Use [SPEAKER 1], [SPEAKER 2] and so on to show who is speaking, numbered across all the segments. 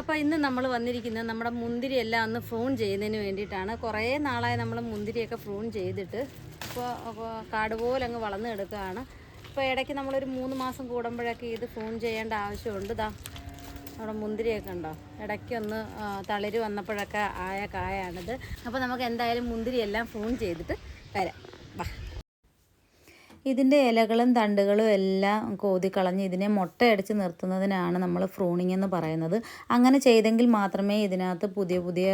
[SPEAKER 1] അപ്പോൾ ഇന്ന് നമ്മൾ വന്നിരിക്കുന്നത് നമ്മുടെ മുന്തിരി എല്ലാം ഒന്ന് ഫ്രൂൺ ചെയ്യുന്നതിന് വേണ്ടിയിട്ടാണ്. കുറേ നാളായി നമ്മൾ മുന്തിരിയൊക്കെ ഫ്രൂൺ ചെയ്തിട്ട് ഇപ്പോൾ കാട് പോലെ അങ്ങ് വളർന്നു കിടക്കുകയാണ്. ഇപ്പോൾ ഇടയ്ക്ക് നമ്മളൊരു മൂന്ന് മാസം കൂടുമ്പോഴൊക്കെ ഇത് ഫ്രൂൺ ചെയ്യേണ്ട ആവശ്യമുണ്ട്. ഇതാ നമ്മുടെ മുന്തിരിയൊക്കെ ഉണ്ടോ? ഇടയ്ക്കൊന്ന് തളിര് വന്നപ്പോഴൊക്കെ ആയ കായാണിത്. അപ്പോൾ നമുക്ക് എന്തായാലും മുന്തിരിയെല്ലാം ഫ്രൂൺ ചെയ്തിട്ട് വരാം. വാ.
[SPEAKER 2] ഇതിന്റെ ഇലകളും തണ്ടുകളും എല്ലാം കോതിക്കളഞ്ഞ് ഇതിനെ മുട്ടയടിച്ച് നിർത്തുന്നതിനാണ് നമ്മൾ ഫ്രൂണിങ് എന്ന് പറയുന്നത്. അങ്ങനെ ചെയ്തെങ്കിൽ മാത്രമേ ഇതിനകത്ത് പുതിയ പുതിയ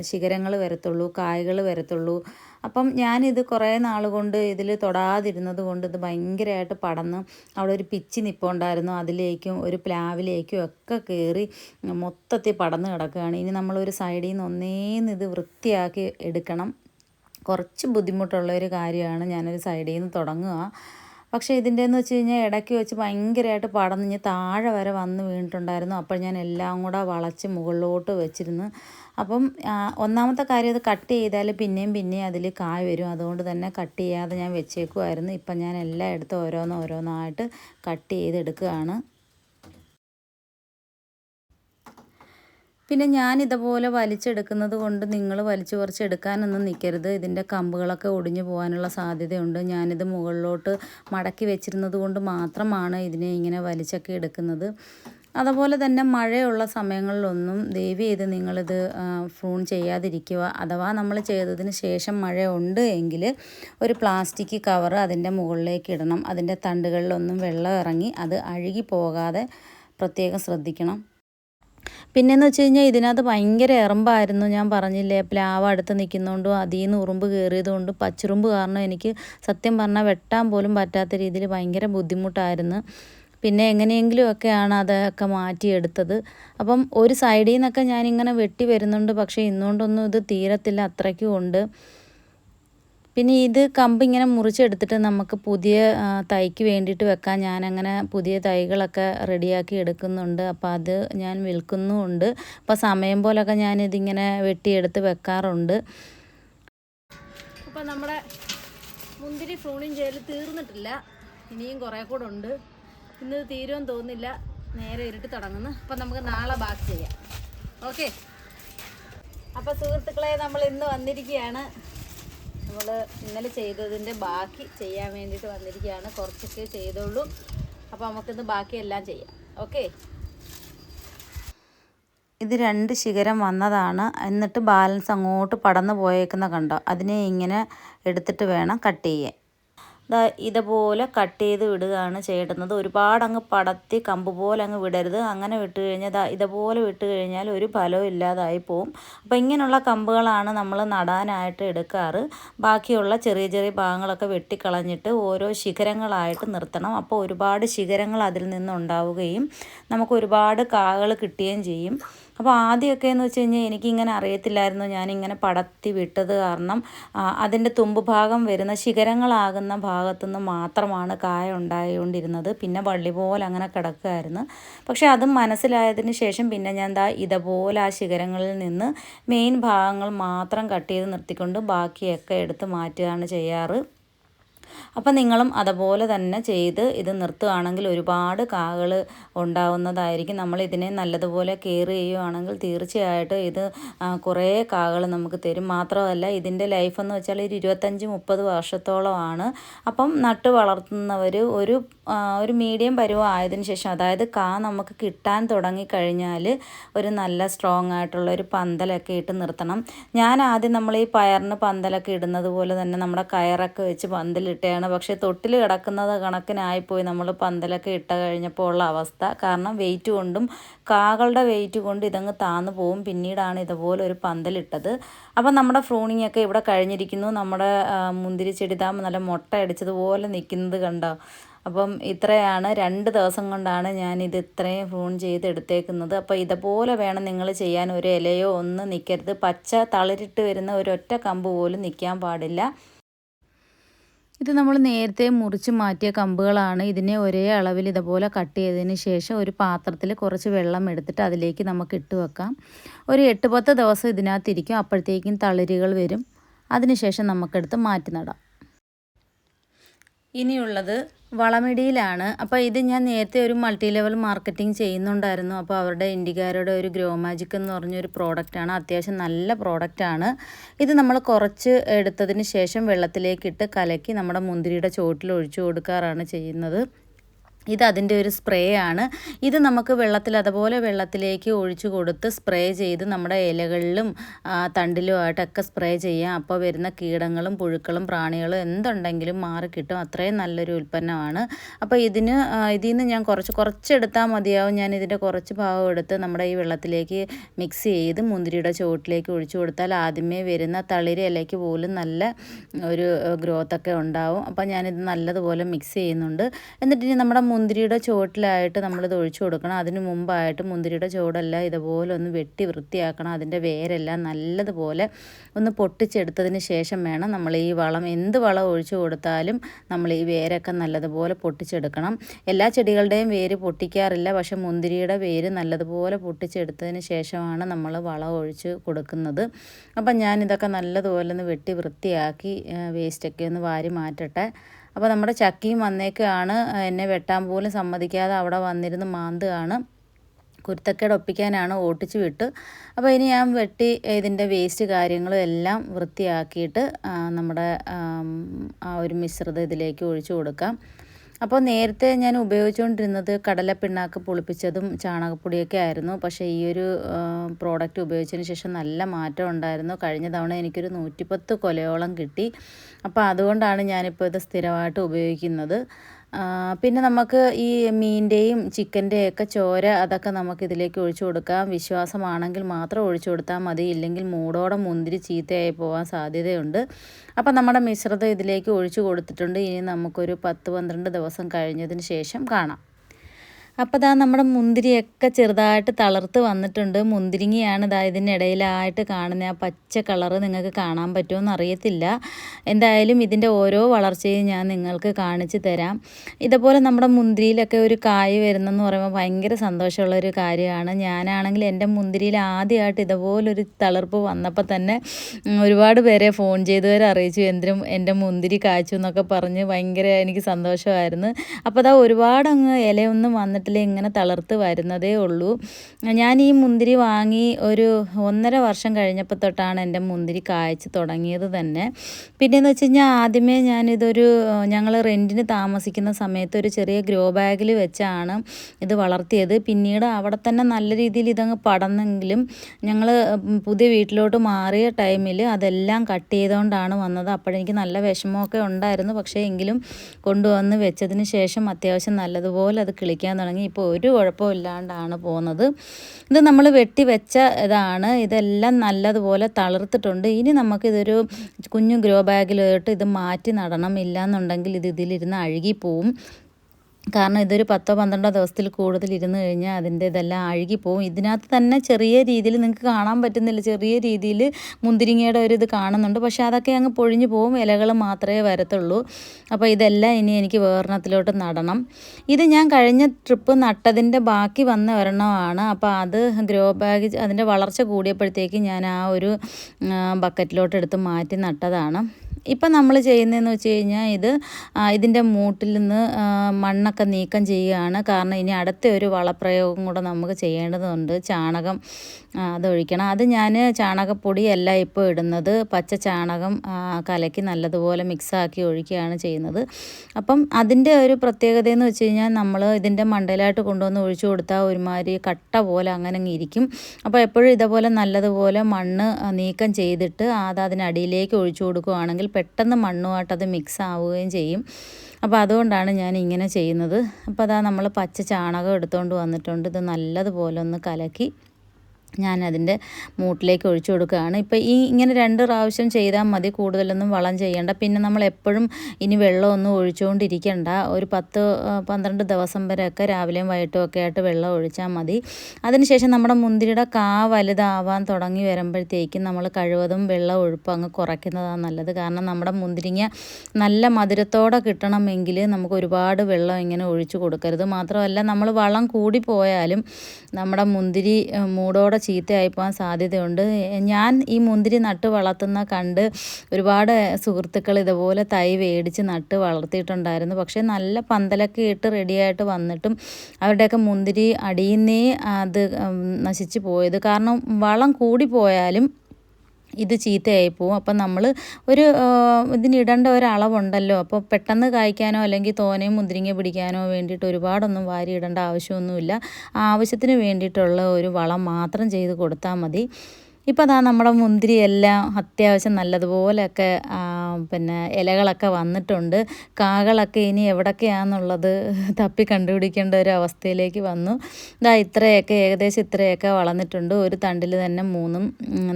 [SPEAKER 2] ശിഖരങ്ങൾ വരത്തുള്ളൂ കായകൾ വരത്തുള്ളൂ. അപ്പം ഞാനിത് കുറേ നാൾ കൊണ്ട് ഇതിൽ തൊടാതിരുന്നത് കൊണ്ട് ഇത് ഭയങ്കരമായിട്ട് പടന്ന് അവിടെ ഒരു പിച്ചി നിപ്പുണ്ടായിരുന്നു. അതിലേക്കും ഒരു പ്ലാവിലേക്കും ഒക്കെ കയറി മൊത്തത്തിൽ പടന്ന് കിടക്കുകയാണ്. ഇനി നമ്മളൊരു സൈഡിൽ നിന്ന് ഒന്നേന്ന് ഇത് വൃത്തിയാക്കി എടുക്കണം. കുറച്ച് ബുദ്ധിമുട്ടുള്ള ഒരു കാര്യമാണ് ഞാനൊരു സൈഡിൽ നിന്ന് തുടങ്ങുക. പക്ഷേ ഇതിന്റെ എന്ന് വെച്ച് കഴിഞ്ഞാൽ ഇടയ്ക്ക് വെച്ച് ഭയങ്കരമായിട്ട് പടന്നിഞ്ഞ് താഴെ വരെ വന്ന് വീണിട്ടുണ്ടായിരുന്നു. അപ്പോൾ ഞാൻ എല്ലാം കൂടെ വളച്ച് മുകളിലോട്ട് വെച്ചിരുന്നു. അപ്പം ഒന്നാമത്തെ കാര്യം അത് കട്ട് ചെയ്താൽ പിന്നെയും പിന്നെയും അതിൽ കായ് വരും. അതുകൊണ്ട് തന്നെ കട്ട് ചെയ്യാതെ ഞാൻ വെച്ചേക്കുമായിരുന്നു ഇപ്പം ഞാൻ എല്ലാം എടുത്ത് ഓരോന്ന് ഓരോന്നായിട്ട് കട്ട് ചെയ്തെടുക്കുകയാണ്. പിന്നെ ഞാൻ ഇതുപോലെ വലിച്ചെടുക്കുന്നത് കൊണ്ട് നിങ്ങൾ വലിച്ചു കുറച്ച് എടുക്കാനൊന്നും നിൽക്കരുത്. ഇതിന്റെ കമ്പുകളൊക്കെ ഒടിഞ്ഞു പോകാനുള്ള സാധ്യതയുണ്ട്. ഞാനിത് മുകളിലോട്ട് മടക്കി വെച്ചിരുന്നത് കൊണ്ട് മാത്രമാണ് ഇതിനെ ഇങ്ങനെ വലിച്ചൊക്കെ എടുക്കുന്നത്. അതുപോലെ തന്നെ മഴയുള്ള സമയങ്ങളിലൊന്നും ദയവ് ചെയ്ത് നിങ്ങളിത് ഫ്രൂൺ ചെയ്യാതിരിക്കുക. അഥവാ നമ്മൾ ചെയ്തതിന് ശേഷം മഴ ഉണ്ട് എങ്കിൽ ഒരു പ്ലാസ്റ്റിക് കവർ അതിന്റെ മുകളിലേക്ക് ഇടണം. അതിന്റെ തണ്ടുകളിലൊന്നും വെള്ളം ഇറങ്ങി അത് അഴുകി പോകാതെ പ്രത്യേകം ശ്രദ്ധിക്കണം. പിന്നെന്ന് വെച്ച് കഴിഞ്ഞാൽ ഇതിനകത്ത് ഭയങ്കര എറുമ്പായിരുന്നു. ഞാൻ പറഞ്ഞില്ലേ പ്ലാവ് അടുത്ത് നിൽക്കുന്നതുകൊണ്ടും അതിൽ നിന്ന് ഉറുമ്പ് കയറിയതുകൊണ്ട് പച്ചുറുമ്പ് കാരണം എനിക്ക് സത്യം പറഞ്ഞാൽ വെട്ടാൻ പോലും പറ്റാത്ത രീതിയിൽ ഭയങ്കര ബുദ്ധിമുട്ടായിരുന്നു. പിന്നെ എങ്ങനെയെങ്കിലും ഒക്കെയാണ് അതൊക്കെ മാറ്റിയെടുത്തത്. അപ്പം ഒരു സൈഡിൽ നിന്നൊക്കെ ഞാനിങ്ങനെ വെട്ടി വരുന്നുണ്ട്. പക്ഷേ ഇന്നുകൊണ്ടൊന്നും ഇത് തീരത്തില്ല അത്രയ്ക്കും ഉണ്ട്. പിന്നെ ഇത് കമ്പ് ഇങ്ങനെ മുറിച്ചെടുത്തിട്ട് നമുക്ക് പുതിയ തൈക്ക് വേണ്ടിയിട്ട് വെക്കാൻ ഞാനങ്ങനെ പുതിയ തൈകളൊക്കെ റെഡിയാക്കി എടുക്കുന്നുണ്ട്. അപ്പോൾ അത് ഞാൻ വിൽക്കുന്നുമുണ്ട്. അപ്പോൾ സമയം പോലൊക്കെ ഞാനിതിങ്ങനെ വെട്ടിയെടുത്ത് വെക്കാറുണ്ട്.
[SPEAKER 1] അപ്പോൾ നമ്മുടെ മുന്തിരി ഫ്രൂണിങ് ചെയ്യൽ തീർന്നിട്ടില്ല. ഇനിയും കുറേ കൂടെ ഉണ്ട് ഇന്ന് തീരുമെന്ന് തോന്നുന്നില്ല. നേരെ ഇരുട്ട് തുടങ്ങുന്നു. അപ്പം നമുക്ക് നാളെ ബാക്ക് ചെയ്യാം. ഓക്കെ. അപ്പോൾ സുഹൃത്തുക്കളെ നമ്മൾ ഇന്ന് വന്നിരിക്കുകയാണ് നമ്മൾ ഇന്നലെ ചെയ്തതിന്റെ ബാക്കി ചെയ്യാൻ വേണ്ടിയിട്ട് വന്നിരിക്കുകയാണ്. കുറച്ചൊക്കെ ചെയ്തോളൂ. അപ്പോൾ നമുക്കിന്ന് ബാക്കിയെല്ലാം ചെയ്യാം. ഓക്കെ?
[SPEAKER 2] ഇത് രണ്ട് ശിഖരം വന്നതാണ്. എന്നിട്ട് ബാലൻസ് അങ്ങോട്ട് പടന്നു പോയേക്കുന്ന കണ്ടോ? അതിനെ ഇങ്ങനെ എടുത്തിട്ട് വേണം കട്ട് ചെയ്യാൻ. ദാ ഇതുപോലെ കട്ട് ചെയ്ത് വിടുകയാണ് ചെയ്യേണ്ടുന്നത് ഒരുപാട് അങ്ങ് പടത്തി കമ്പ് പോലെ അങ്ങ് വിടരുത്. അങ്ങനെ വിട്ട് കഴിഞ്ഞാൽ ഇതുപോലെ വിട്ട് കഴിഞ്ഞാൽ ഒരു ഫലവും ഇല്ലാതായി പോവും. അപ്പോൾ ഇങ്ങനെയുള്ള കമ്പുകളാണ് നമ്മൾ നടാനായിട്ട് എടുക്കാറ്. ബാക്കിയുള്ള ചെറിയ ചെറിയ ഭാഗങ്ങളൊക്കെ വെട്ടിക്കളഞ്ഞിട്ട് ഓരോ ശിഖരങ്ങളായിട്ട് നിർത്തണം. അപ്പോൾ ഒരുപാട് ശിഖരങ്ങൾ അതിൽ നിന്നുണ്ടാവുകയും നമുക്ക് ഒരുപാട് കാകൾ കിട്ടുകയും ചെയ്യും. അപ്പോൾ ആദ്യമൊക്കെ എന്ന് വെച്ച് കഴിഞ്ഞാൽ എനിക്കിങ്ങനെ അറിയത്തില്ലായിരുന്നു. ഞാനിങ്ങനെ പടത്തി വിട്ടത് കാരണം അതിന്റെ തുമ്പ് ഭാഗം വരുന്ന ശിഖരങ്ങളാകുന്ന ഭാഗത്തുനിന്ന് മാത്രമാണ് കായ ഉണ്ടായിക്കൊണ്ടിരുന്നത്. പിന്നെ വള്ളി പോലെ അങ്ങനെ കിടക്കുമായിരുന്നു. പക്ഷേ അതും മനസ്സിലായതിന് ശേഷം പിന്നെ ഞാൻ എന്താ ഇതുപോലെ ആ ശിഖരങ്ങളിൽ നിന്ന് മെയിൻ ഭാഗങ്ങൾ മാത്രം കട്ട് ചെയ്ത് നിർത്തിക്കൊണ്ട് ബാക്കിയൊക്കെ എടുത്ത് മാറ്റുകയാണ് ചെയ്യാറ്. അപ്പം നിങ്ങളും അതുപോലെ തന്നെ ചെയ്ത് ഇത് നിർത്തുകയാണെങ്കിൽ ഒരുപാട് കാകൾ ഉണ്ടാവുന്നതായിരിക്കും. നമ്മൾ ഇതിനെ നല്ലതുപോലെ കെയർ ചെയ്യുകയാണെങ്കിൽ തീർച്ചയായിട്ടും ഇത് കുറേ കാകൾ നമുക്ക് തരും. മാത്രമല്ല ഇതിന്റെ ലൈഫ് എന്ന് വെച്ചാൽ ഒരു ഇരുപത്തഞ്ച് മുപ്പത് വർഷത്തോളമാണ്. അപ്പം നട്ട് വളർത്തുന്നവർ ഒരു ഒരു മീഡിയം പരുവം ആയതിനു ശേഷം അതായത് കാ നമുക്ക് കിട്ടാൻ തുടങ്ങിക്കഴിഞ്ഞാൽ ഒരു നല്ല സ്ട്രോങ് ആയിട്ടുള്ള ഒരു പന്തലൊക്കെ ഇട്ട് നിർത്തണം. ഞാൻ ആദ്യം നമ്മൾ ഈ പയറിന് പന്തലൊക്കെ ഇടുന്നത് പോലെ തന്നെ നമ്മുടെ കയറൊക്കെ വെച്ച് പന്തലിട്ടാണ് പക്ഷേ തൊട്ടിൽ കിടക്കുന്നത് കണക്കിനായിപ്പോയി നമ്മൾ പന്തലൊക്കെ ഇട്ട കഴിഞ്ഞപ്പോൾ ഉള്ള അവസ്ഥ. കാരണം വെയിറ്റ് കൊണ്ടും കാകളുടെ വെയിറ്റ് കൊണ്ട് ഇതങ്ങ് താന്നു പോവും. പിന്നീടാണ് ഇതുപോലെ ഒരു പന്തലിട്ടത്. അപ്പം നമ്മുടെ ഫ്രൂണിങ് ഒക്കെ ഇവിടെ കഴിഞ്ഞിരിക്കുന്നു. നമ്മുടെ മുന്തിരി ചെടിതാമ നല്ല മുട്ട അടിച്ചതുപോലെ നിൽക്കുന്നത് കണ്ടോ? അപ്പം ഇത്രയാണ് രണ്ട് ദിവസം കൊണ്ടാണ് ഞാൻ ഇത് ഇത്രയും ഫോൺ ചെയ്ത് എടുത്തേക്കുന്നത് അപ്പോൾ ഇതുപോലെ വേണം നിങ്ങൾ ചെയ്യാൻ. ഒരു ഇലയോ ഒന്നും നിൽക്കരുത് പച്ച തളിരിട്ട് വരുന്ന ഒരൊറ്റ കമ്പ് പോലും നിൽക്കാൻ പാടില്ല. ഇത് നമ്മൾ നേരത്തെ മുറിച്ച് മാറ്റിയ കമ്പുകളാണ്. ഇതിനെ ഒരേ അളവിൽ ഇതുപോലെ കട്ട് ചെയ്തതിന് ശേഷം ഒരു പാത്രത്തിൽ കുറച്ച് വെള്ളം എടുത്തിട്ട് അതിലേക്ക് നമുക്ക് ഇട്ട് വെക്കാം. ഒരു എട്ട് പത്ത് ദിവസം ഇതിനകത്തിരിക്കും അപ്പോഴത്തേക്കും തളിരുകൾ വരും. അതിനുശേഷം നമുക്കെടുത്ത് മാറ്റി നടാം. ഇനിയുള്ളത് വളമിടിയിലാണ്. അപ്പോൾ ഇത് ഞാൻ നേരത്തെ ഒരു മൾട്ടി ലെവൽ മാർക്കറ്റിംഗ് ചെയ്യുന്നുണ്ടായിരുന്നു. അപ്പോൾ അവരുടെ ഇൻഡിഗാരുടെ ഒരു ഗ്രോ മാജിക് എന്ന് പറഞ്ഞൊരു പ്രോഡക്റ്റാണ് അത്യാവശ്യം നല്ല പ്രോഡക്റ്റാണ് ഇത് നമ്മൾ കുറച്ച് എടുത്തതിന് ശേഷം വെള്ളത്തിലേക്കിട്ട് കലക്കി നമ്മുടെ മുന്തിരിയുടെ ചോട്ടിൽ ഒഴിച്ചു കൊടുക്കാറാണ് ചെയ്യുന്നത്. ഇത് അതിന്റെ ഒരു സ്പ്രേ ആണ്. ഇത് നമുക്ക് വെള്ളത്തിൽ അതുപോലെ വെള്ളത്തിലേക്ക് ഒഴിച്ചു കൊടുത്ത് സ്പ്രേ ചെയ്ത് നമ്മുടെ ഇലകളിലും തണ്ടിലുമായിട്ടൊക്കെ സ്പ്രേ ചെയ്യാം. അപ്പോൾ വരുന്ന കീടങ്ങളും പുഴുക്കളും പ്രാണികളും എന്തുണ്ടെങ്കിലും മാറി കിട്ടും. അത്രയും നല്ലൊരു ഉൽപ്പന്നമാണ്. അപ്പോൾ ഇതിന് ഇതിൽ നിന്ന് ഞാൻ കുറച്ച് കുറച്ച് കുറച്ചെടുത്താൽ മതിയാവും. ഞാൻ ഇതിന്റെ കുറച്ച് ഭാഗം എടുത്ത് നമ്മുടെ ഈ വെള്ളത്തിലേക്ക് മിക്സ് ചെയ്ത് മുന്തിരിയുടെ ചുവട്ടിലേക്ക് ഒഴിച്ചു കൊടുത്താൽ ആദ്യമേ വരുന്ന തളിര് ഇലയ്ക്ക് പോലും നല്ല ഒരു ഗ്രോത്തൊക്കെ ഉണ്ടാവും. അപ്പോൾ ഞാനിത് നല്ലതുപോലെ മിക്സ് ചെയ്യുന്നുണ്ട്. എന്നിട്ട് ഇനി നമ്മുടെ മുന്തിരിയുടെ ചുവട്ടിലായിട്ട് നമ്മളിത് ഒഴിച്ചു കൊടുക്കണം. അതിന് മുമ്പായിട്ട് മുന്തിരിയുടെ ചുവടെല്ലാം ഇതുപോലെ ഒന്ന് വെട്ടി വൃത്തിയാക്കണം. അതിന്റെ വേരെല്ലാം നല്ലതുപോലെ ഒന്ന് പൊട്ടിച്ചെടുത്തതിന് ശേഷം വേണം നമ്മൾ ഈ വളം എന്ത് വളം ഒഴിച്ചു കൊടുത്താലും നമ്മൾ ഈ വേരൊക്കെ നല്ലതുപോലെ പൊട്ടിച്ചെടുക്കണം. എല്ലാ ചെടികളുടെയും വേര് പൊട്ടിക്കാറില്ല. പക്ഷേ മുന്തിരിയുടെ വേര് നല്ലതുപോലെ പൊട്ടിച്ചെടുത്തതിന് ശേഷമാണ് നമ്മൾ വളം ഒഴിച്ച് കൊടുക്കുന്നത്. അപ്പം ഞാനിതൊക്കെ നല്ലതുപോലെ ഒന്ന് വെട്ടി വൃത്തിയാക്കി വേസ്റ്റൊക്കെ ഒന്ന് വാരി മാറ്റട്ടെ. അപ്പോൾ നമ്മുടെ ചക്കിയും വന്നേക്കാണ്. എന്നെ വെട്ടാൻ പോലും സമ്മതിക്കാതെ അവിടെ വന്നിരുന്ന് മാന്തുകയാണ്. കുരുത്തക്കേട് ഒപ്പിക്കാനാണ് ഓട്ടിച്ച് വിട്ട്. അപ്പോൾ ഇനി ഞാൻ വെട്ടി ഇതിന്റെ വേസ്റ്റ് കാര്യങ്ങളും എല്ലാം വൃത്തിയാക്കിയിട്ട് നമ്മുടെ ആ ഒരു മിശ്രിതം ഇതിലേക്ക് ഒഴിച്ചു കൊടുക്കാം. അപ്പോൾ നേരത്തെ ഞാൻ ഉപയോഗിച്ചുകൊണ്ടിരുന്നത് കടലപ്പിണ്ണാക്ക് പുളിപ്പിച്ചതും ചാണകപ്പൊടിയൊക്കെ ആയിരുന്നു. പക്ഷേ ഈ ഒരു പ്രോഡക്റ്റ് ഉപയോഗിച്ചതിന് ശേഷം നല്ല മാറ്റം ഉണ്ടായിരുന്നു. കഴിഞ്ഞ തവണ എനിക്കൊരു നൂറ്റിപ്പത്ത് കൊലയോളം കിട്ടി. അപ്പോൾ അതുകൊണ്ടാണ് ഞാനിപ്പോൾ ഇത് സ്ഥിരമായിട്ട് ഉപയോഗിക്കുന്നത്. പിന്നെ നമുക്ക് ഈ മീനിന്റെയും ചിക്കന്റെയൊക്കെ ചോര അതൊക്കെ നമുക്ക് ഇതിലേക്ക് ഒഴിച്ചു കൊടുക്കാം. വിശ്വാസമാണെങ്കിൽ മാത്രം ഒഴിച്ചു കൊടുത്താൽ മതി. ഇല്ലെങ്കിൽ മൂടോടെ മുന്തിരി ചീത്തയായി പോകാൻ സാധ്യതയുണ്ട്. അപ്പം നമ്മുടെ മിശ്രിതം ഇതിലേക്ക് ഒഴിച്ചു കൊടുത്തിട്ടുണ്ട്. ഇനി നമുക്കൊരു പത്ത് പന്ത്രണ്ട് ദിവസം കഴിഞ്ഞതിന് ശേഷം കാണാം. അപ്പോൾ ദാ നമ്മുടെ മുന്തിരിയൊക്കെ ചെറുതായിട്ട് തളർത്ത് വന്നിട്ടുണ്ട്. മുന്തിരിങ്ങയാണ് ദാ ഇടയിലായിട്ട് കാണുന്ന. ആ പച്ച കളറ് നിങ്ങൾക്ക് കാണാൻ പറ്റുമോ അറിയത്തില്ല. എന്തായാലും ഇതിന്റെ ഓരോ വളർച്ചയും ഞാൻ നിങ്ങൾക്ക് കാണിച്ചു തരാം. ഇതുപോലെ നമ്മുടെ മുന്തിരിയിലൊക്കെ ഒരു കായ് വരുന്നെന്ന് പറയുമ്പോൾ ഭയങ്കര സന്തോഷമുള്ള ഒരു കാര്യമാണ്. ഞാനാണെങ്കിൽ എന്റെ മുന്തിരിയിൽ ആദ്യമായിട്ട് ഇതുപോലൊരു തളർപ്പ് വന്നപ്പോൾ തന്നെ ഒരുപാട് പേരെ ഫോൺ ചെയ്തവരെ അറിയിച്ചു. എന്തിനും എന്റെ മുന്തിരി കായ്ച്ചു എന്നൊക്കെ പറഞ്ഞ് ഭയങ്കര എനിക്ക് സന്തോഷമായിരുന്നു. അപ്പോൾ അതാ ഒരുപാട് അങ്ങ് ഇലയൊന്നും വന്നിട്ടില്ല ഇങ്ങനെ തളർത്ത് വരുന്നതേ ഉള്ളൂ. ഞാൻ ഈ മുന്തിരി വാങ്ങി ഒരു ഒന്നര വർഷം കഴിഞ്ഞപ്പോൾ തൊട്ടാണ് എന്റെ മുന്തിരി കായ്ച്ച് തുടങ്ങിയത് തന്നെ. പിന്നെയെന്ന് വെച്ച് കഴിഞ്ഞാൽ ആദ്യമേ ഞാനിതൊരു ഞങ്ങൾ റെന്റിന് താമസിക്കുന്ന സമയത്ത് ഒരു ചെറിയ ഗ്രോ ബാഗിൽ വെച്ചാണ് ഇത് വളർത്തിയത്. പിന്നീട് അവിടെ തന്നെ നല്ല രീതിയിൽ ഇതങ്ങ് പടന്നെങ്കിലും ഞങ്ങൾ പുതിയ വീട്ടിലോട്ട് മാറിയ ടൈമിൽ അതെല്ലാം കട്ട് ചെയ്തുകൊണ്ടാണ് വന്നത്. അപ്പോഴെനിക്ക് നല്ല വിഷമമൊക്കെ ഉണ്ടായിരുന്നു. പക്ഷേ എങ്കിലും കൊണ്ടുവന്ന് വെച്ചതിന് ശേഷം അത്യാവശ്യം നല്ലതുപോലെ അത് കിളിക്കാൻ തുടങ്ങി. ഇപ്പോൾ ഒരു കുഴപ്പമില്ലാണ്ടാണ് പോകുന്നത്. ഇത് നമ്മൾ വെട്ടി വെച്ച ഇതാണ്. ഇതെല്ലാം നല്ലതുപോലെ തളിർത്തിട്ടുണ്ട്. ഇനി നമുക്കിതൊരു കുഞ്ഞു ഗ്രോ ബാഗിലോട്ട് ഇത് മാറ്റി നടണം. ഇല്ലയെന്നുണ്ടെങ്കിൽ ഇത് ഇതിലിരുന്ന് അഴുകിപ്പോവും കാരണം ഇതൊരു പത്തോ പന്ത്രണ്ടോ ദിവസത്തിൽ കൂടുതൽ ഇരുന്ന് കഴിഞ്ഞാൽ അതിന്റെ ഇതെല്ലാം അഴുകിപ്പോവും. ഇതിനകത്ത് തന്നെ ചെറിയ രീതിയിൽ നിങ്ങൾക്ക് കാണാൻ പറ്റുന്നില്ല. ചെറിയ രീതിയിൽ മുന്തിരിങ്ങയുടെ ഒരു ഇത് കാണുന്നുണ്ട്. പക്ഷെ അതൊക്കെ അങ്ങ് പൊഴിഞ്ഞു പോവും. ഇലകൾ മാത്രമേ വരത്തുള്ളൂ. അപ്പോൾ ഇതെല്ലാം ഇനി എനിക്ക് വേറെണ്ണത്തിലോട്ട് നടണം. ഇത് ഞാൻ കഴിഞ്ഞ ട്രിപ്പ് നട്ടതിന്റെ ബാക്കി വന്ന ഒരെണ്ണമാണ്. അപ്പോൾ അത് ഗ്രോ ബാഗ് അതിന്റെ വളർച്ച കൂടിയപ്പോഴത്തേക്ക് ഞാൻ ആ ഒരു ബക്കറ്റിലോട്ട് എടുത്ത് മാറ്റി നട്ടതാണ്. ഇപ്പം നമ്മൾ ചെയ്യുന്നതെന്ന് വെച്ച് കഴിഞ്ഞാൽ ഇത് ഇതിന്റെ മൂട്ടിൽ നിന്ന് മണ്ണൊക്കെ നീക്കം ചെയ്യുകയാണ്. കാരണം ഇനി അടുത്ത ഒരു വളപ്രയോഗം കൂടെ നമുക്ക് ചെയ്യേണ്ടതുണ്ട്. ചാണകം അതൊഴിക്കണം. അത് ഞാൻ ചാണകപ്പൊടിയല്ല ഇപ്പോൾ ഇടുന്നത്. പച്ച ചാണകം കലക്കി നല്ലതുപോലെ മിക്സാക്കി ഒഴിക്കുകയാണ് ചെയ്യുന്നത്. അപ്പം അതിന്റെ ഒരു പ്രത്യേകത എന്ന് വെച്ച് കഴിഞ്ഞാൽ നമ്മൾ ഇതിന്റെ മണ്ടയിലായിട്ട് കൊണ്ടുവന്ന് ഒഴിച്ചു കൊടുത്താൽ ഒരുമാതിരി കട്ട പോലെ അങ്ങനെ ഇരിക്കും. അപ്പോൾ എപ്പോഴും ഇതേപോലെ നല്ലതുപോലെ മണ്ണ് നീക്കം ചെയ്തിട്ട് അത് അതിനടിയിലേക്ക് ഒഴിച്ചു കൊടുക്കുകയാണെങ്കിൽ പെട്ടെന്ന് മണ്ണുമായിട്ട് അത് മിക്സ് ആവുകയും ചെയ്യും. അപ്പോൾ അതുകൊണ്ടാണ് ഞാൻ ഇങ്ങനെ ചെയ്യുന്നത്. അപ്പോൾ അതാ നമ്മൾ പച്ച ചാണകം എടുത്തുകൊണ്ട് വന്നിട്ടുണ്ട്. ഇത് നല്ലതുപോലെ ഒന്ന് കലക്കി ഞാൻ അതിന്റെ മൂട്ടിലേക്ക് ഒഴിച്ചു കൊടുക്കുകയാണ്. ഇപ്പോൾ ഈ ഇങ്ങനെ രണ്ട് പ്രാവശ്യം ചെയ്താൽ മതി കൂടുതലൊന്നും വളം ചെയ്യേണ്ട. പിന്നെ നമ്മൾ എപ്പോഴും ഇനി വെള്ളമൊന്നും ഒഴിച്ചുകൊണ്ടിരിക്കേണ്ട. ഒരു പത്ത് പന്ത്രണ്ട് ദിവസം വരെയൊക്കെ രാവിലെയും വൈകിട്ടും ഒക്കെ ആയിട്ട് വെള്ളം ഒഴിച്ചാൽ മതി. അതിനുശേഷം നമ്മുടെ മുന്തിരിയുടെ കാ വലുതാവാൻ തുടങ്ങി വരുമ്പോഴത്തേക്കും നമ്മൾ കഴിവതും വെള്ളം ഒഴുപ്പ് അങ്ങ് കുറയ്ക്കുന്നതാണ് നല്ലത്. കാരണം നമ്മുടെ മുന്തിരിങ്ങ നല്ല മധുരത്തോടെ കിട്ടണമെങ്കിൽ നമുക്ക് ഒരുപാട് വെള്ളം ഇങ്ങനെ ഒഴിച്ചു കൊടുക്കരുത്. മാത്രമല്ല നമ്മൾ വളം കൂടി പോയാലും നമ്മുടെ മുന്തിരി മൂടോടെ ചീത്തയായി പോകാൻ സാധ്യതയുണ്ട്. ഞാൻ ഈ മുന്തിരി നട്ട് വളർത്തുന്ന കണ്ട് ഒരുപാട് സുഹൃത്തുക്കൾ ഇതുപോലെ തൈ മേടിച്ച് നട്ട് വളർത്തിയിട്ടുണ്ടായിരുന്നു. പക്ഷേ നല്ല പന്തലൊക്കെ ഇട്ട് റെഡിയായിട്ട് വന്നിട്ടും അവരുടെയൊക്കെ മുന്തിരി അടിയുന്നേ അത് നശിച്ചു പോയത്. കാരണം വളം കൂടിപ്പോയാലും ഇത് ചീത്തയായി പോവും. അപ്പം നമ്മൾ ഒരു ഇതിനിടേണ്ട ഒരു അളവുണ്ടല്ലോ അപ്പോൾ പെട്ടെന്ന് കായ്ക്കാനോ അല്ലെങ്കിൽ തോനയും മുന്തിരിങ്ങ പിടിക്കാനോ വേണ്ടിയിട്ട് ഒരുപാടൊന്നും വാരി ഇടേണ്ട ആവശ്യമൊന്നുമില്ല. ആവശ്യത്തിന് വേണ്ടിയിട്ടുള്ള ഒരു വളം മാത്രം ചെയ്ത് കൊടുത്താൽ മതി. ഇപ്പോൾ അതാ നമ്മുടെ മുന്തിരി എല്ലാം അത്യാവശ്യം നല്ലതുപോലെയൊക്കെ പിന്നെ ഇലകളൊക്കെ വന്നിട്ടുണ്ട്. കാകളൊക്കെ ഇനി എവിടൊക്കെയാണെന്നുള്ളത് തപ്പി കണ്ടുപിടിക്കേണ്ട ഒരു അവസ്ഥയിലേക്ക് വന്നു. ഇതാ ഇത്രയൊക്കെ ഏകദേശം ഇത്രയൊക്കെ വളർന്നിട്ടുണ്ട്. ഒരു തണ്ടിൽ തന്നെ മൂന്നും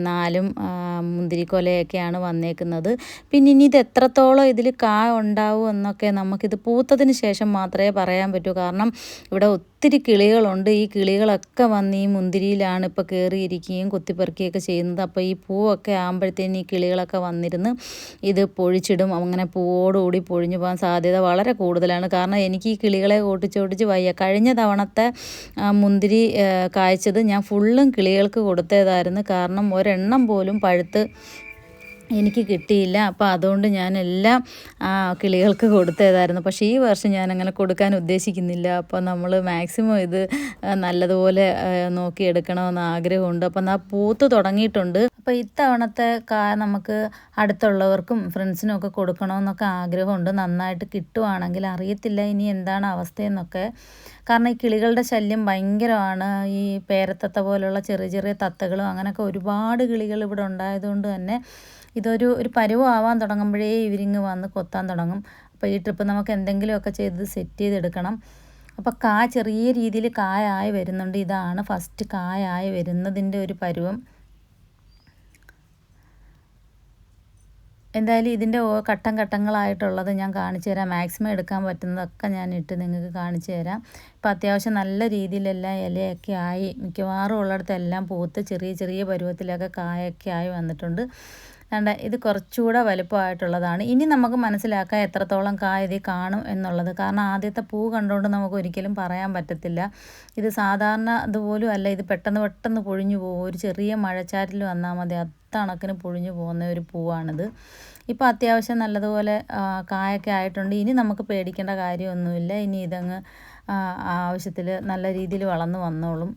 [SPEAKER 2] നാലും മുന്തിരിക്കൊലയൊക്കെയാണ് വന്നേക്കുന്നത്. പിന്നെ ഇനി ഇത് എത്രത്തോളം ഇതിൽ കാ ഉണ്ടാവും എന്നൊക്കെ നമുക്കിത് പൂത്തതിന് ശേഷം മാത്രമേ പറയാൻ പറ്റൂ. കാരണം ഇവിടെ ഒത്തിരി കിളികളുണ്ട്. ഈ കിളികളൊക്കെ വന്ന് ഈ മുന്തിരിയിലാണ് ഇപ്പോൾ കയറിയിരിക്കുകയും കുത്തിപ്പെറുക്കുകയൊക്കെ ചെയ്യുന്നത്. അപ്പോൾ ഈ പൂവൊക്കെ ആകുമ്പോഴത്തേന് ഈ കിളികളൊക്കെ വന്നിരുന്ന് ഇത് പൊഴിച്ചിടും അങ്ങനെ പൂവോടുകൂടി പൊഴിഞ്ഞു പോകാൻ സാധ്യത വളരെ കൂടുതലാണ്. കാരണം എനിക്ക് ഈ കിളികളെ ഓട്ടിച്ചോട്ടിച്ച് വയ്യ. കഴിഞ്ഞ തവണത്തെ മുന്തിരി കായ്ച്ചത് ഞാൻ ഫുള്ളും കിളികൾക്ക് കൊടുത്തതായിരുന്നു. കാരണം ഒരെണ്ണം പോലും പഴുത്ത് എനിക്ക് കിട്ടിയില്ല. അപ്പോൾ അതുകൊണ്ട് ഞാൻ എല്ലാം കിളികൾക്ക് കൊടുത്തതായിരുന്നു. പക്ഷേ ഈ വർഷം ഞാൻ അങ്ങനെ കൊടുക്കാൻ ഉദ്ദേശിക്കുന്നില്ല. അപ്പോൾ നമ്മൾ മാക്സിമം ഇത് നല്ലതുപോലെ നോക്കിയെടുക്കണമെന്ന് ആഗ്രഹമുണ്ട്. അപ്പം ആ പൂത്ത് തുടങ്ങിയിട്ടുണ്ട്. അപ്പോൾ ഇത്തവണത്തെ കാ നമുക്ക് അടുത്തുള്ളവർക്കും ഫ്രണ്ട്സിനും ഒക്കെ കൊടുക്കണമെന്നൊക്കെ ആഗ്രഹമുണ്ട്. നന്നായിട്ട് കിട്ടുവാണെങ്കിൽ അറിയത്തില്ല ഇനി എന്താണ് അവസ്ഥയെന്നൊക്കെ. കാരണം ഈ കിളികളുടെ ശല്യം ഭയങ്കരമാണ്. ഈ പേരത്തത്ത പോലുള്ള ചെറിയ ചെറിയ തത്തകളും അങ്ങനെയൊക്കെ ഒരുപാട് കിളികൾ ഇവിടെ ഉണ്ടായതുകൊണ്ട് തന്നെ ഇതൊരു ഒരു പരുവാവാൻ തുടങ്ങുമ്പോഴേ ഇവരിങ്ങ് വന്ന് കൊത്താൻ തുടങ്ങും. അപ്പോൾ ഈ ട്രിപ്പ് നമുക്ക് എന്തെങ്കിലുമൊക്കെ ചെയ്ത് സെറ്റ് ചെയ്തെടുക്കണം. അപ്പോൾ കാ ചെറിയ രീതിയിൽ കായായി വരുന്നുണ്ട്. ഇതാണ് ഫസ്റ്റ് കായായി വരുന്നതിന്റെ ഒരു പരുവം. എന്തായാലും ഇതിന്റെ ഘട്ടം ഘട്ടങ്ങളായിട്ടുള്ളത് ഞാൻ കാണിച്ചു തരാം. മാക്സിമം എടുക്കാൻ പറ്റുന്നതൊക്കെ ഞാൻ ഇട്ട് നിങ്ങൾക്ക് കാണിച്ചു തരാം. ഇപ്പോൾ അത്യാവശ്യം നല്ല രീതിയിലെല്ലാം ഇലയൊക്കെ ആയി. മിക്കവാറും ഉള്ളിടത്തെല്ലാം പൂത്ത് ചെറിയ ചെറിയ പരുവത്തിലൊക്കെ കായൊക്കെ ആയി വന്നിട്ടുണ്ട്. വേണ്ട ഇത് കുറച്ചുകൂടെ വലുപ്പമായിട്ടുള്ളതാണ്. ഇനി നമുക്ക് മനസ്സിലാക്കാം എത്രത്തോളം കായ ഇത് കാണും എന്നുള്ളത്. കാരണം ആദ്യത്തെ പൂ കണ്ടുകൊണ്ട് നമുക്ക് ഒരിക്കലും പറയാൻ പറ്റത്തില്ല. ഇത് സാധാരണ അതുപോലും അല്ല. ഇത് പെട്ടെന്ന് പെട്ടെന്ന് പൊഴിഞ്ഞു പോകും. ഒരു ചെറിയ മഴച്ചാറ്റിൽ വന്നാൽ മതി. അത്തണക്കിന് പൊഴിഞ്ഞു പോകുന്ന ഒരു പൂവാണിത്. ഇപ്പോൾ അത്യാവശ്യം നല്ലതുപോലെ കായൊക്കെ ആയിട്ടുണ്ട്. ഇനി നമുക്ക് പേടിക്കേണ്ട കാര്യമൊന്നുമില്ല. ഇനി ഇതങ്ങ് ആവശ്യത്തിൽ നല്ല രീതിയിൽ വളർന്നു വന്നോളും.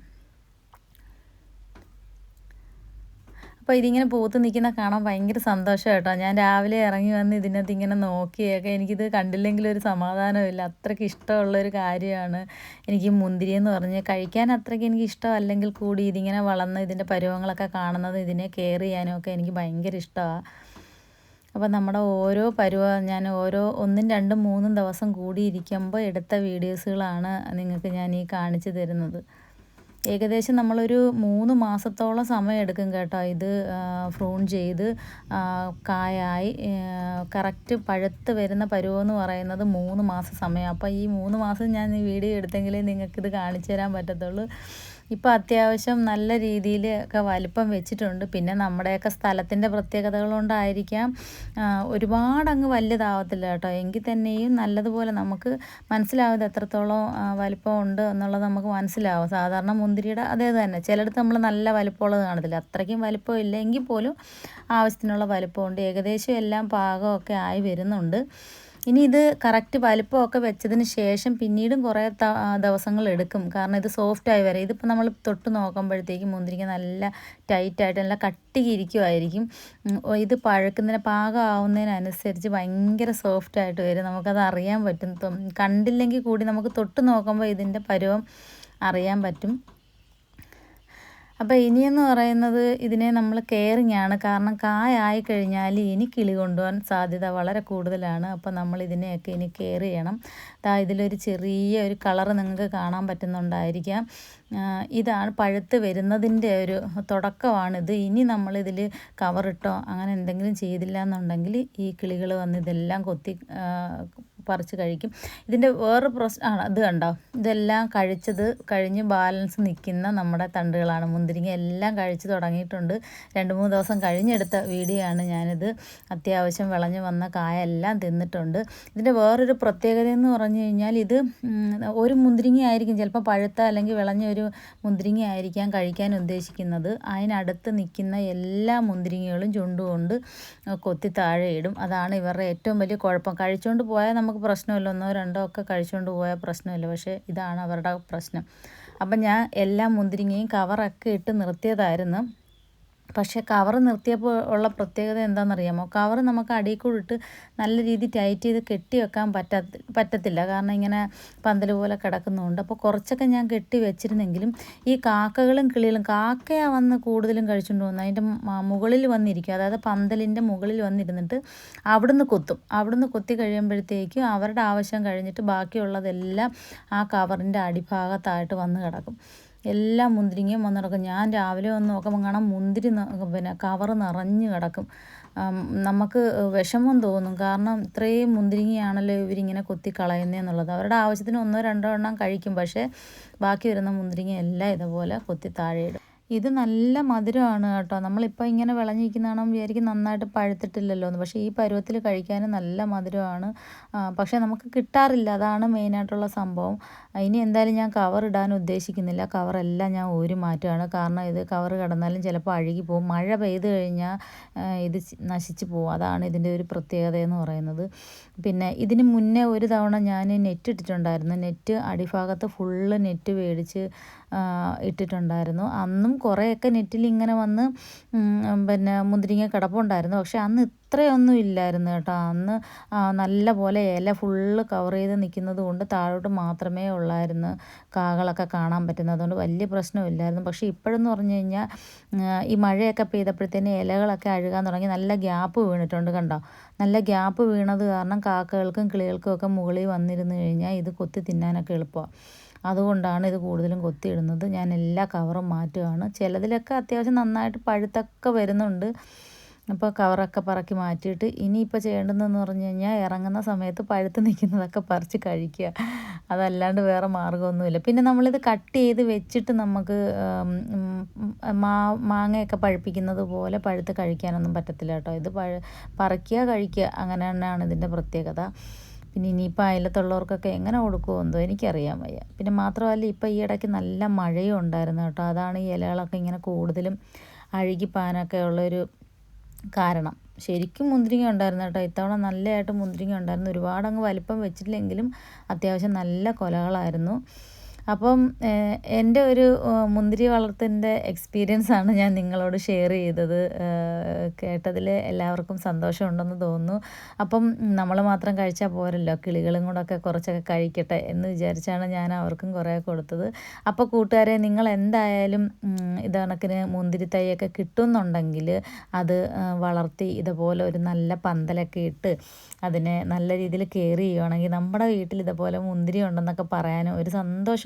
[SPEAKER 2] അപ്പോൾ ഇതിങ്ങനെ പൂത്ത് നിൽക്കുന്ന കാണാൻ ഭയങ്കര സന്തോഷം കേട്ടോ ഞാൻ രാവിലെ ഇറങ്ങി വന്ന് ഇതിനകത്ത് ഇങ്ങനെ നോക്കിയൊക്കെ എനിക്കിത് കണ്ടില്ലെങ്കിലും ഒരു സമാധാനമില്ല. അത്രയ്ക്ക് ഇഷ്ടമുള്ളൊരു കാര്യമാണ് എനിക്ക് മുന്തിരി എന്ന് പറഞ്ഞ്. കഴിക്കാൻ അത്രയ്ക്ക് എനിക്ക് ഇഷ്ടമല്ലെങ്കിൽ കൂടി ഇതിങ്ങനെ വളർന്ന് ഇതിന്റെ പരുവങ്ങളൊക്കെ കാണുന്നത് ഇതിനെ കെയർ ചെയ്യാനും ഒക്കെ എനിക്ക് ഭയങ്കര ഇഷ്ടമാണ് അപ്പോൾ നമ്മുടെ ഓരോ പരുവ ഞാൻ ഓരോ ഒന്നും രണ്ടും മൂന്നും ദിവസം കൂടി ഇരിക്കുമ്പോൾ എടുത്ത വീഡിയോസുകളാണ് നിങ്ങൾക്ക് ഞാൻ ഈ കാണിച്ചു തരുന്നത്. ഏകദേശം നമ്മളൊരു മൂന്ന് മാസത്തോളം സമയം എടുക്കും കേട്ടോ ഇത് ഫ്രൂൺ ചെയ്ത് കായായി. കറക്റ്റ് പഴുത്ത് വരുന്ന പരുവെന്ന് പറയുന്നത് മൂന്ന് മാസം സമയം. അപ്പോൾ ഈ മൂന്ന് മാസം ഞാൻ വീഡിയോ എടുത്തെങ്കിലേ നിങ്ങൾക്കിത് കാണിച്ചു തരാൻ പറ്റത്തുള്ളൂ. ഇപ്പോൾ അത്യാവശ്യം നല്ല രീതിയിൽ ഒക്കെ വലിപ്പം വെച്ചിട്ടുണ്ട്. പിന്നെ നമ്മുടെയൊക്കെ സ്ഥലത്തിന്റെ പ്രത്യേകതകൾ കൊണ്ടായിരിക്കാം ഒരുപാടങ്ങ് വലുതാവത്തില്ല കേട്ടോ. എങ്കിൽ തന്നെയും നല്ലതുപോലെ നമുക്ക് മനസ്സിലാവും ഇത് എത്രത്തോളം വലിപ്പം ഉണ്ട് എന്നുള്ളത് നമുക്ക് മനസ്സിലാവും. സാധാരണ മുന്തിരിയുടെ അതേ തന്നെ. ചിലയിടത്ത് നമ്മൾ നല്ല വലിപ്പമുള്ളത് കാണത്തില്ല. അത്രയ്ക്കും വലിപ്പം ഇല്ല. എങ്കിൽ പോലും ആവശ്യത്തിനുള്ള വലിപ്പമുണ്ട് ഏകദേശം എല്ലാം പാകമൊക്കെ ആയി വരുന്നുണ്ട്. ഇനി ഇത് കറക്റ്റ് വലിപ്പമൊക്കെ വെച്ചതിന് ശേഷം പിന്നീടും കുറേ ദിവസങ്ങൾ എടുക്കും. കാരണം ഇത് സോഫ്റ്റായി വരെ ഇതിപ്പോൾ നമ്മൾ തൊട്ട് നോക്കുമ്പോഴത്തേക്കും മുന്തിരിക്ക നല്ല ടൈറ്റായിട്ട് നല്ല കട്ടിയിരിക്കുമായിരിക്കും ഇത് പഴുക്കുന്നതിന് പാകമാവുന്നതിനനുസരിച്ച് ഭയങ്കര സോഫ്റ്റായിട്ട് വരും. നമുക്കത് അറിയാൻ പറ്റും. കണ്ടില്ലെങ്കിൽ കൂടി നമുക്ക് തൊട്ട് നോക്കുമ്പോൾ ഇതിന്റെ പരുവം അറിയാൻ പറ്റും. അപ്പോൾ ഇനിയെന്ന് പറയുന്നത് ഇതിനെ നമ്മൾ കെയറിങ് ആണ്. കാരണം കായായി കഴിഞ്ഞാൽ ഇനി കിളി കൊണ്ടുപോകാൻ സാധ്യത വളരെ കൂടുതലാണ്. അപ്പോൾ നമ്മൾ ഇതിനെയൊക്കെ ഇനി കെയർ ചെയ്യണം. ദാ ഇതിലൊരു ചെറിയ ഒരു കളറ് നിങ്ങൾക്ക് കാണാൻ പറ്റുന്നുണ്ടായിരിക്കാം. ഇതാണ് പഴുത്ത് വരുന്നതിന്റെ ഒരു തുടക്കമാണിത് ഇനി നമ്മളിതിൽ കവറിട്ടോ അങ്ങനെ എന്തെങ്കിലും ചെയ്തില്ല എന്നുണ്ടെങ്കിൽ ഈ കിളികൾ വന്ന് ഇതെല്ലാം കൊത്തി പറിച്ച് കഴിക്കും. ഇതിന്റെ വേറൊരു പ്രശ്നം ആണ് ഇത് കണ്ടോ? ഇതെല്ലാം കഴിച്ചത് കഴിഞ്ഞ് ബാലൻസ് നിൽക്കുന്ന നമ്മുടെ തണ്ടുകളാണ്. മുന്തിരിങ്ങ എല്ലാം കഴിച്ച് തുടങ്ങിയിട്ടുണ്ട്. രണ്ട് മൂന്ന് ദിവസം കഴിഞ്ഞെടുത്ത വീഡിയോ ആണ് ഞാനിത്. അത്യാവശ്യം വിളഞ്ഞു വന്ന കായ എല്ലാം തിന്നിട്ടുണ്ട്. ഇതിന്റെ വേറൊരു പ്രത്യേകത എന്ന് പറഞ്ഞു കഴിഞ്ഞാൽ ഇത് ഒരു മുന്തിരിങ്ങ ആയിരിക്കും ചിലപ്പോൾ പഴുത്ത അല്ലെങ്കിൽ വിളഞ്ഞ ഒരു മുന്തിരിങ്ങ ആയിരിക്കാം കഴിക്കാൻ ഉദ്ദേശിക്കുന്നത്. അതിനടുത്ത് നിൽക്കുന്ന എല്ലാ മുന്തിരിങ്ങകളും ചുണ്ടുകൊണ്ട് കൊത്തി താഴെ ഇടും. അതാണ് ഇവരുടെ ഏറ്റവും വലിയ കുഴപ്പം. കഴിച്ചുകൊണ്ട് പോയാൽ നമുക്ക് പ്രശ്നമില്ല. ഒന്നോ രണ്ടോ ഒക്കെ കഴിച്ചുകൊണ്ട് പോയാൽ പ്രശ്നമില്ല. പക്ഷേ ഇതാണ് അവരുടെ പ്രശ്നം. അപ്പം ഞാൻ എല്ലാ മുന്തിരിങ്ങയും കവറൊക്കെ ഇട്ട് നിർത്തിയതായിരുന്നു. പക്ഷേ കവർ നിർത്തിയപ്പോൾ ഉള്ള പ്രത്യേകത എന്താണെന്നറിയാമോ? കവർ നമുക്ക് അടിയിൽ കൂടെ ഇട്ട് നല്ല രീതി ടൈറ്റ് ചെയ്ത് കെട്ടി വെക്കാൻ പറ്റാ പറ്റത്തില്ല. കാരണം ഇങ്ങനെ പന്തൽ പോലെ കിടക്കുന്നതുകൊണ്ട്. അപ്പോൾ കുറച്ചൊക്കെ ഞാൻ കെട്ടി വെച്ചിരുന്നെങ്കിലും ഈ കാക്കകളും കിളികളും കാക്കയാ വന്ന് കൂടുതലും കഴിച്ചുകൊണ്ട് പോകുന്നത് അതിന്റെ മുകളിൽ വന്നിരിക്കും. അതായത് പന്തലിന്റെ മുകളിൽ വന്നിരുന്നിട്ട് അവിടുന്ന് കൊത്തും. അവിടുന്ന് കൊത്തി കഴിയുമ്പോഴത്തേക്കും അവരുടെ ആവശ്യം കഴിഞ്ഞിട്ട് ബാക്കിയുള്ളതെല്ലാം ആ കവറിന്റെ അടിഭാഗത്തായിട്ട് വന്ന് കിടക്കും. എല്ലാ മുന്തിരിങ്ങയും വന്ന് കിടക്കും ഞാൻ രാവിലെ വന്ന് നോക്കുമ്പോൾ കാണാം മുന്തിരി പിന്നെ കവറ് നിറഞ്ഞ് കിടക്കും. നമുക്ക് വിഷമം തോന്നും. കാരണം ഇത്രയും മുന്തിരിങ്ങയാണല്ലോ ഇവരിങ്ങനെ കൊത്തി കളയുന്നതെന്നുള്ളത് അവരുടെ ആവശ്യത്തിന് ഒന്നോ രണ്ടോ എണ്ണം കഴിക്കും. പക്ഷേ ബാക്കി വരുന്ന മുന്തിരിങ്ങ എല്ലാം ഇതുപോലെ കൊത്തി താഴെയിടും ഇത് നല്ല മധുരമാണ് കേട്ടോ. നമ്മളിപ്പോൾ ഇങ്ങനെ വിളഞ്ഞിരിക്കുന്നതാണെന്ന് വിചാരിക്കും നന്നായിട്ട് പഴുത്തിട്ടില്ലല്ലോ എന്ന്. പക്ഷേ ഈ പരുവത്തിൽ കഴിക്കാനും നല്ല മധുരമാണ്. പക്ഷേ നമുക്ക് കിട്ടാറില്ല. അതാണ് മെയിനായിട്ടുള്ള സംഭവം. ഇനി എന്തായാലും ഞാൻ കവർ ഇടാൻ ഉദ്ദേശിക്കുന്നില്ല. കവറെല്ലാം ഞാൻ ഊരി മാറ്റുകയാണ് കാരണം ഇത് കവർ കിടന്നാലും ചിലപ്പോൾ അഴുകി പോകും. മഴ പെയ്ത് കഴിഞ്ഞാൽ ഇത് നശിച്ചു പോകും. അതാണ് ഇതിന്റെ ഒരു പ്രത്യേകത എന്ന് പറയുന്നത്. പിന്നെ ഇതിന് മുന്നേ ഒരു തവണ ഞാൻ നെറ്റ് ഇട്ടിട്ടുണ്ടായിരുന്നു. നെറ്റ് അടിഭാഗത്ത് ഫുള്ള് നെറ്റ് മേടിച്ച് ഇട്ടിട്ടുണ്ടായിരുന്നു. അന്നും കുറേയൊക്കെ നെറ്റിൽ ഇങ്ങനെ വന്ന് പിന്നെ മുന്തിരിങ്ങ കിടപ്പുണ്ടായിരുന്നു. പക്ഷെ അന്ന് ഇത്രയൊന്നും ഇല്ലായിരുന്നു കേട്ടോ. അന്ന് നല്ല പോലെ ഇല ഫുള്ള് കവർ ചെയ്ത് നിൽക്കുന്നത് കൊണ്ട് താഴോട്ട് മാത്രമേ ഉള്ളായിരുന്നു. കാകളൊക്കെ കാണാൻ പറ്റുന്നത് അതുകൊണ്ട് വലിയ പ്രശ്നമില്ലായിരുന്നു പക്ഷേ ഇപ്പോഴെന്ന് പറഞ്ഞു കഴിഞ്ഞാൽ ഈ മഴയൊക്കെ പെയ്തപ്പോഴത്തേന് ഇലകളൊക്കെ അഴുകാൻ തുടങ്ങി. നല്ല ഗ്യാപ്പ് വീണിട്ടുണ്ട് കണ്ടോ? നല്ല ഗ്യാപ്പ് വീണത് കാരണം കാക്കകൾക്കും കിളികൾക്കും ഒക്കെ മുകളിൽ വന്നിരുന്നു കഴിഞ്ഞാൽ ഇത് കൊത്തി തിന്നാനൊക്കെ എളുപ്പമാണ്. അതുകൊണ്ടാണ് ഇത് കൂടുതലും കൊത്തിയിടുന്നത്. ഞാൻ എല്ലാ കവറും മാറ്റുകയാണ് ചിലതിലൊക്കെ അത്യാവശ്യം നന്നായിട്ട് പഴുത്തൊക്കെ വരുന്നുണ്ട്. അപ്പോൾ കവറൊക്കെ പറക്കി മാറ്റിയിട്ട് ഇനിയിപ്പോൾ ചെയ്യേണ്ടതെന്ന് പറഞ്ഞു കഴിഞ്ഞാൽ ഇറങ്ങുന്ന സമയത്ത് പഴുത്ത് നിൽക്കുന്നതൊക്കെ പറിച്ച് കഴിക്കുക. അതല്ലാണ്ട് വേറെ മാർഗമൊന്നുമില്ല. പിന്നെ നമ്മളിത് കട്ട് ചെയ്ത് വെച്ചിട്ട് നമുക്ക് മാ മാങ്ങയൊക്കെ പഴുപ്പിക്കുന്നത് പോലെ പഴുത്ത് കഴിക്കാനൊന്നും പറ്റത്തില്ല കേട്ടോ. ഇത് പഴ പറിക്കുക കഴിക്കുക അങ്ങനെ തന്നെയാണ് ഇതിന്റെ പ്രത്യേകത. പിന്നെ ഇനിയിപ്പോൾ അയലത്തുള്ളവർക്കൊക്കെ എങ്ങനെ കൊടുക്കുമോ എന്തോ എനിക്കറിയാൻ വയ്യ. പിന്നെ മാത്രമല്ല ഇപ്പോൾ ഈ ഇടയ്ക്ക് നല്ല മഴയും ഉണ്ടായിരുന്നു കേട്ടോ. അതാണ് ഈ ഇലകളൊക്കെ ഇങ്ങനെ കൂടുതലും അഴുകിപ്പാനൊക്കെ ഉള്ളൊരു കാരണം. ശരിക്കും മുന്തിരിങ്ങ ഉണ്ടായിരുന്നു കേട്ടോ. ഇത്തവണ നല്ലതായിട്ട് മുന്തിരിങ്ങ ഉണ്ടായിരുന്നു. ഒരുപാടങ്ങ് വലിപ്പം വെച്ചിട്ടില്ലെങ്കിലും അത്യാവശ്യം നല്ല കൊലകളായിരുന്നു. അപ്പം എന്റെ ഒരു മുന്തിരി വളർത്തിന്റെ എക്സ്പീരിയൻസ് ആണ് ഞാൻ നിങ്ങളോട് ഷെയർ ചെയ്തത്. കേട്ടതിൽ എല്ലാവർക്കും സന്തോഷമുണ്ടെന്ന് തോന്നുന്നു. അപ്പം നമ്മൾ മാത്രം കഴിച്ചാൽ പോരല്ലോ കിളികളും കൂടെയൊക്കെ കുറച്ചൊക്കെ കഴിക്കട്ടെ എന്ന് വിചാരിച്ചാണ് ഞാൻ അവർക്കും കുറേ കൊടുത്തത്. അപ്പോൾ കൂട്ടുകാരെ നിങ്ങൾ എന്തായാലും ഇത് കണക്കിന് മുന്തിരി തൈയൊക്കെ കിട്ടുന്നുണ്ടെങ്കിൽ അത് വളർത്തി ഇതുപോലെ ഒരു നല്ല പന്തലൊക്കെ ഇട്ട് അതിനെ നല്ല രീതിയിൽ കെയർ ചെയ്യുകയാണെങ്കിൽ നമ്മുടെ വീട്ടിൽ ഇതുപോലെ മുന്തിരി ഉണ്ടെന്നൊക്കെ പറയാനും ഒരു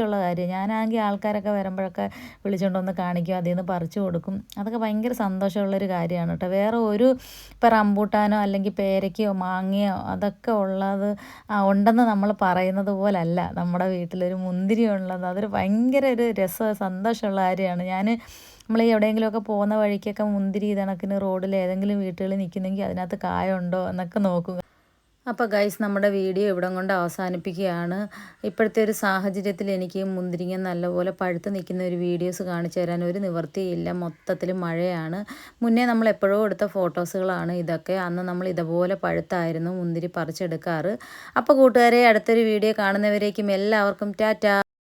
[SPEAKER 2] സന്തോഷമുള്ള കാര്യം. ഞാനാണെങ്കിൽ ആൾക്കാരൊക്കെ വരുമ്പോഴൊക്കെ വിളിച്ചുകൊണ്ട് കാണിക്കും അതിൽ നിന്ന് പറിച്ചു കൊടുക്കും. അതൊക്കെ ഭയങ്കര സന്തോഷമുള്ളൊരു കാര്യമാണ് കേട്ടോ. വേറെ ഒരു ഇപ്പം റംബൂട്ടാനോ അല്ലെങ്കിൽ പേരയ്ക്കോ മാങ്ങയോ അതൊക്കെ ഉള്ളത് ഉണ്ടെന്ന് നമ്മൾ പറയുന്നത് പോലല്ല. നമ്മുടെ വീട്ടിലൊരു മുന്തിരി ഉള്ളത് അതൊരു ഭയങ്കര ഒരു രസ സന്തോഷമുള്ള കാര്യമാണ്. ഞാൻ നമ്മൾ ഈ എവിടെയെങ്കിലുമൊക്കെ പോകുന്ന വഴിക്കൊക്കെ മുന്തിരി കണക്കിന് റോഡിൽ ഏതെങ്കിലും വീട്ടുകളിൽ നിൽക്കുന്നെങ്കിൽ അതിനകത്ത് കായുണ്ടോ എന്നൊക്കെ നോക്കുക അപ്പോൾ ഗൈസ് നമ്മുടെ വീഡിയോ ഇവിടം കൊണ്ട് അവസാനിപ്പിക്കുകയാണ്. ഇപ്പോഴത്തെ ഒരു സാഹചര്യത്തിൽ എനിക്ക് മുന്തിരിങ്ങ നല്ലപോലെ പഴുത്ത് നിൽക്കുന്ന ഒരു വീഡിയോസ് കാണിച്ചു തരാൻ ഒരു നിവൃത്തിയില്ല. മൊത്തത്തിൽ മഴയാണ്. മുന്നേ നമ്മൾ എപ്പോഴോ എടുത്ത ഫോട്ടോസുകളാണ് ഇതൊക്കെ. അന്ന് നമ്മൾ ഇതുപോലെ പഴുത്തായിരുന്നു മുന്തിരി പറിച്ചെടുക്കാറ്. അപ്പോൾ കൂട്ടുകാരെ അടുത്തൊരു വീഡിയോ കാണുന്നവരേക്കും എല്ലാവർക്കും ടാറ്റാ.